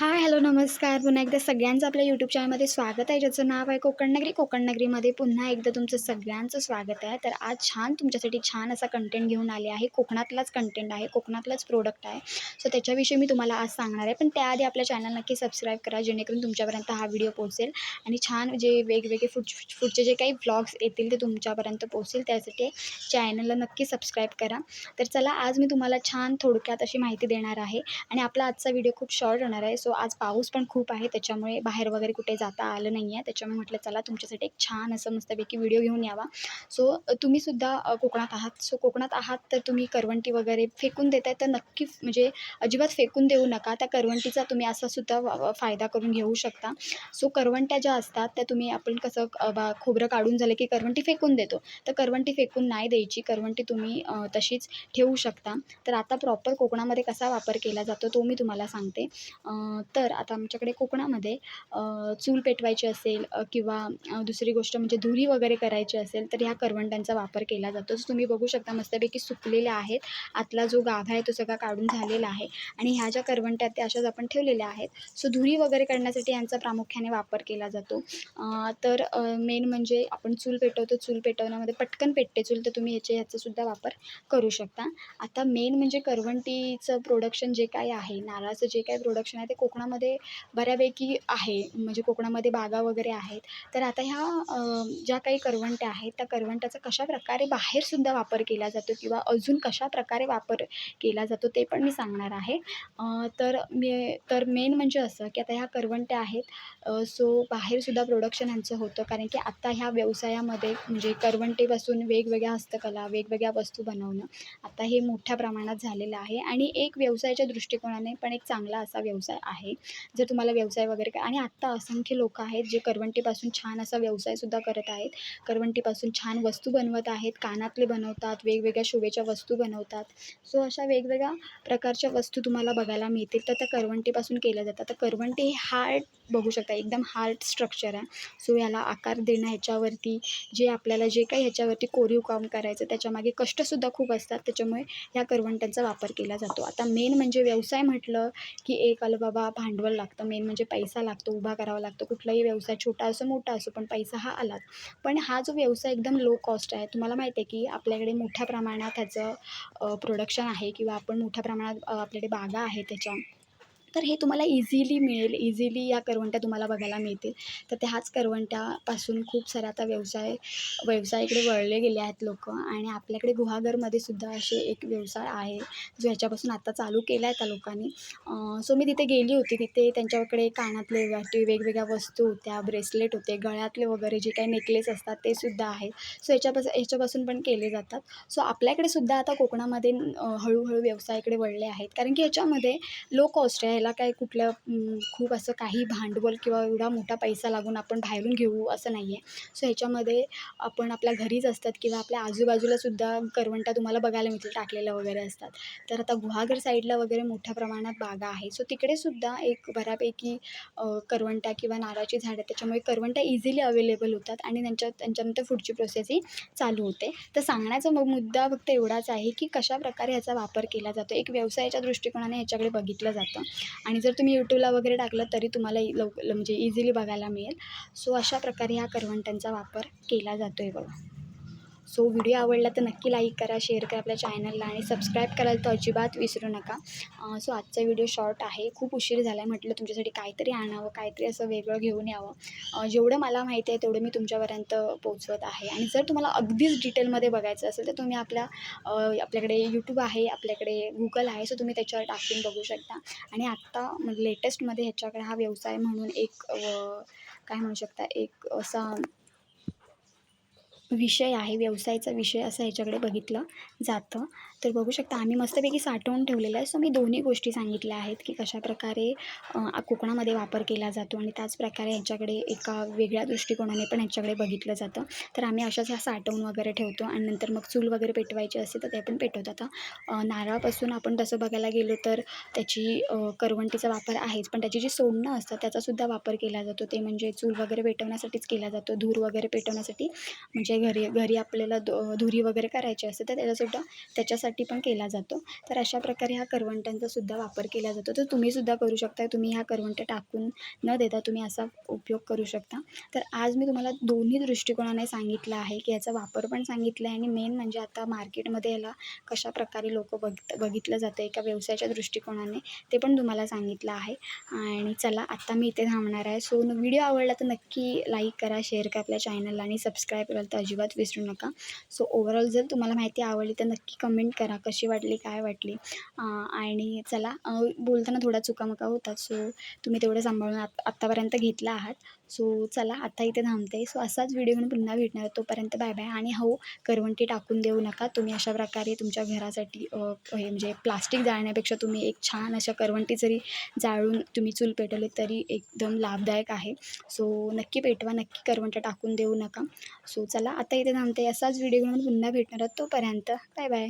Hi hello नमस्कार. पुन्हा एकदा सगळ्यांचं आपल्या यूट्यूब चॅनलमध्ये स्वागत आहे ज्याचं नाव आहे कोकण नगरी. कोकण नगरीमध्ये पुन्हा एकदा तुमचं सगळ्यांचं स्वागत आहे. तर आज छान तुमच्यासाठी छान असा कंटेंट घेऊन आले आहे. कोकणातलाच कंटेंट आहे कोकणातलाच प्रोडक्ट आहे. सो त्याच्याविषयी मी तुम्हाला आज सांगणार आहे. पण त्याआधी आपल्या चॅनल नक्की सबस्क्राईब करा जेणेकरून तुमच्यापर्यंत हा व्हिडिओ पोहोचेल. आणि छान जे वेगवेगळे फूड फूडचे जे काही ब्लॉग्स येतील ते तुमच्यापर्यंत पोहोचेल. त्यासाठी चॅनलला नक्की सबस्क्राईब करा. तर चला आज मी तुम्हाला छान थोडक्यात अशी माहिती देणार आहे. आणि आपला आजचा व्हिडिओ खूप शॉर्ट होणार आहे. सो आज पाऊस पण खूप आहे त्याच्यामुळे बाहेर वगैरे कुठे जाता आलं नाही आहे त्याच्यामुळे म्हटलं चला तुमच्यासाठी एक छान असं मस्तपैकी व्हिडिओ घेऊन यावा. सो तुम्हीसुद्धा कोकणात आहात. सो कोकणात आहात तर तुम्ही करवंटी वगैरे फेकून देताय तर नक्की म्हणजे अजिबात फेकून देऊ नका. त्या करवंटीचा तुम्ही असा सुद्धा फायदा करून घेऊ शकता. सो करवंट्या ज्या असतात त्या तुम्ही आपण कसं बा खोबरं काढून झालं की करवंटी फेकून देतो. तर करवंटी फेकून नाही द्यायची. करवंटी तुम्ही तशीच ठेवू शकता. तर आता प्रॉपर कोकणामध्ये कसा वापर केला जातो तो मी तुम्हाला सांगते. तर आता आमच्याकडे कोकणामध्ये चूल पेटवायची असेल किंवा दुसरी गोष्ट म्हणजे धुरी वगैरे करायची असेल तर ह्या करवंटांचा वापर केला जातो. सो तुम्ही बघू शकता मस्तपैकी सुकलेल्या आहेत. आतला जो गाभा आहे तो सगळा काढून झालेला आहे. आणि ह्या ज्या करवंट्या आहेत त्या अशाच आपण ठेवलेल्या आहेत. सो धुरी वगैरे करण्यासाठी यांचा प्रामुख्याने वापर केला जातो. तर मेन म्हणजे आपण चूल पेटवतो. चूल पेटवण्यामध्ये पटकन पेटते चूल तर तुम्ही ह्याचे ह्याचासुद्धा वापर करू शकता. आता मेन म्हणजे करवंटीचं प्रोडक्शन जे काही आहे नारळाचं जे काही प्रोडक्शन आहे ते कोकणामध्ये बऱ्यापैकी आहे. म्हणजे कोकणामध्ये बागा वगैरे आहेत. तर आता ह्या ज्या काही करवंट्या आहेत त्या करवंट्याचा कशाप्रकारे बाहेरसुद्धा वापर केला जातो किंवा अजून कशा प्रकारे वापर केला जातो ते पण मी सांगणार आहे. तर मे तर मेन म्हणजे असं की आता ह्या करवंट्या आहेत सो बाहेरसुद्धा प्रोडक्शन ह्यांचं होतं. कारण की आत्ता ह्या व्यवसायामध्ये म्हणजे करवंटीपासून वेगवेगळ्या हस्तकला वेगवेगळ्या वस्तू बनवणं आता हे मोठ्या प्रमाणात झालेलं आहे. आणि एक व्यवसायाच्या दृष्टिकोनाने पण एक चांगला असा व्यवसाय आहे. जर तुम्हाला व्यवसाय वगैरे काय आणि आत्ता असंख्य लोक आहेत जे करवंटीपासून छान असा व्यवसायसुद्धा करत आहेत. करवंटीपासून छान वस्तू बनवत आहेत कानातले बनवतात वेगवेगळ्या शोभेच्या वस्तू बनवतात. सो अशा वेगवेगळ्या प्रकारच्या वस्तू तुम्हाला बघायला मिळतील. तर त्या करवंटीपासून केल्या जातात. तर करवंटी हे हार्ड बघू शकता एकदम हार्ट स्ट्रक्चर आहे. सो याला आकार देणं ह्याच्यावरती जे आपल्याला जे काही ह्याच्यावरती कोरीव काम करायचं त्याच्यामागे कष्टसुद्धा खूप असतात. त्याच्यामुळे ह्या करवंट्यांचा वापर केला जातो. आता मेन म्हणजे व्यवसाय म्हटलं की एक आलं बाबा भांडवल लागतं मेन म्हणजे पैसा लागतो उभा करावा लागतो. कुठलाही व्यवसाय छोटा असो मोठा असो पण पैसा हा आलाच पण हा जो व्यवसाय एकदम लो कॉस्ट आहे तुम्हाला माहिती आहे की आपल्याकडे मोठ्या प्रमाणात ह्याचं प्रोडक्शन आहे किंवा आपण मोठ्या प्रमाणात आपल्याकडे बागा आहे त्याच्या. तर हे तुम्हाला इझिली मिळेल. इझिली या करवंट्या तुम्हाला बघायला मिळतील. तर त्याच करवंट्यापासून खूप सारे आता व्यवसाय व्यवसायाकडे वळले गेले आहेत लोक आणि आपल्याकडे गुहागरमध्ये सुद्धा असे एक व्यवसाय आहे जो ह्याच्यापासून आता चालू केला आहे त्या लोकांनी. सो मी तिथे गेली होती. तिथे त्यांच्याकडे कानातले वेगवेगळ्या वस्तू होत्या ब्रेसलेट होते गळ्यातले वगैरे जे काही नेकलेस असतात ते सुद्धा आहेत. सो ह्याच्यापासून ह्याच्यापासून पण केले जातात. सो आपल्याकडे सुद्धा आता कोकणामध्ये हळूहळू व्यवसायाकडे वळले आहेत. कारण की ह्याच्यामध्ये लो कॉस्ट आहे ह्याला काय कुठलं खूप असं काही भांडवल किंवा एवढा मोठा पैसा लागून आपण बाहेरून घेऊ असं नाही आहे सो ह्याच्यामध्ये आपण आपल्या घरीच असतात किंवा आपल्या आजूबाजूलासुद्धा करवंटा तुम्हाला बघायला मिळतील टाकलेल्या वगैरे असतात. तर आता गुहागर साईडला वगैरे मोठ्या प्रमाणात बागा आहे सो तिकडेसुद्धा एक बऱ्यापैकी करवंटा किंवा नारळाची झाडं त्याच्यामुळे करवंटा इझिली अवेलेबल होतात आणि त्यांच्या त्यांच्यानंतर पुढची प्रोसेसही चालू होते. तर सांगण्याचा मग मुद्दा फक्त एवढाच आहे की कशा प्रकारे ह्याचा वापर केला जातो? एक व्यवसायाच्या दृष्टिकोनाने ह्याच्याकडे बघितलं जातं. आणि जर तुम्ही यूट्यूबला वगैरे टाकलं तरी तुम्हाला लव म्हणजे इझिली बघायला मिळेल. सो अशा प्रकारे ह्या करवंटांचा वापर केला जातो आहे बघा. सो व्हिडिओ आवडला तर नक्की लाईक करा शेअर करा आपल्या चॅनलला आणि सबस्क्राईब करायला तर अजिबात विसरू नका. सो आजचा व्हिडिओ शॉर्ट आहे. खूप उशीर झाला आहे म्हटलं तुमच्यासाठी काहीतरी आणावं काहीतरी असं वेगळं घेऊन यावं. जेवढं मला माहिती आहे तेवढं मी तुमच्यापर्यंत पोचवत आहे. आणि जर तुम्हाला अगदीच डिटेलमध्ये बघायचं असेल तर तुम्ही आपल्या आपल्याकडे यूट्यूब आहे आपल्याकडे गुगल आहे सो तुम्ही त्याच्यावर टाकून बघू शकता. आणि आत्ता म्हणजे लेटेस्टमध्ये ह्याच्याकडे हा व्यवसाय म्हणून एक काय म्हणू शकता एक असा विषय आहे व्यवसायाचा विषय असं ह्याच्याकडे बघितलं जातं. तर बघू शकता आम्ही मस्तपैकी साठवून ठेवलेलं आहे. सो मी दोन्ही गोष्टी सांगितल्या आहेत की कशाप्रकारे कोकणामध्ये वापर केला जातो आणि त्याचप्रकारे ह्याच्याकडे एका वेगळ्या दृष्टिकोनाने पण ह्याच्याकडे बघितलं जातं. तर आम्ही अशाच ह्या साठवून वगैरे ठेवतो आणि नंतर मग चूल वगैरे पेटवायची असते तर ते पण पेटवतो आता नारळापासून आपण तसं बघायला गेलो तर त्याची करवंटीचा वापर आहेच पण त्याची जी सोडणं असतात त्याचासुद्धा वापर केला जातो. ते म्हणजे चूल वगैरे पेटवण्यासाठीच केला जातो. धूर वगैरे पेटवण्यासाठी म्हणजे घरी घरी आपल्याला द धुरी वगैरे करायची असते तर त्याच्यासुद्धा त्याच्यासाठी साठी पण केला जातो. तर अशा प्रकारे हा करवंटांचा सुद्धा वापर केला जातो. तर तुम्हीसुद्धा करू शकता. तुम्ही ह्या करवंट टाकून न देता तुम्ही असा उपयोग करू शकता. तर आज मी तुम्हाला दोन्ही दृष्टिकोनाने सांगितलं आहे की याचा वापर पण सांगितला आहे आणि मेन म्हणजे आता मार्केटमध्ये याला कशा प्रकारे लोक बघित बघितलं जातं एका व्यवसायाच्या दृष्टिकोनाने ते पण तुम्हाला सांगितलं आहे. आणि चला आत्ता मी इथे थांबणार आहे. सो व्हिडिओ आवडला तर नक्की लाईक करा शेअर करा आपल्या चॅनलला आणि सबस्क्राईब करायला तर अजिबात विसरू नका. सो ओव्हरऑल जर तुम्हाला माहिती आवडली तर नक्की कमेंट करा कशी वाटली काय वाटली. आणि चला बोलताना थोडा चुकामुका होतात सो तुम्ही तेवढं सांभाळून आत आत्तापर्यंत घेतला आहात. सो चला आता इथे थांबते. सो असाच व्हिडिओ घेऊन पुन्हा भेटणार तोपर्यंत बाय बाय आणि हो करवंटी टाकून देऊ नका. तुम्ही अशा प्रकारे तुमच्या घरासाठी हे म्हणजे प्लास्टिक जाळण्यापेक्षा तुम्ही एक छान अशा करवंटी जरी जाळून तुम्ही चूल पेटवले तरी एकदम लाभदायक आहे. सो नक्की पेटवा नक्की करवंट्या टाकून देऊ नका. सो चला आता इथे थांबते. असाच व्हिडिओ घेऊन पुन्हा भेटणार आहोत. तोपर्यंत बाय बाय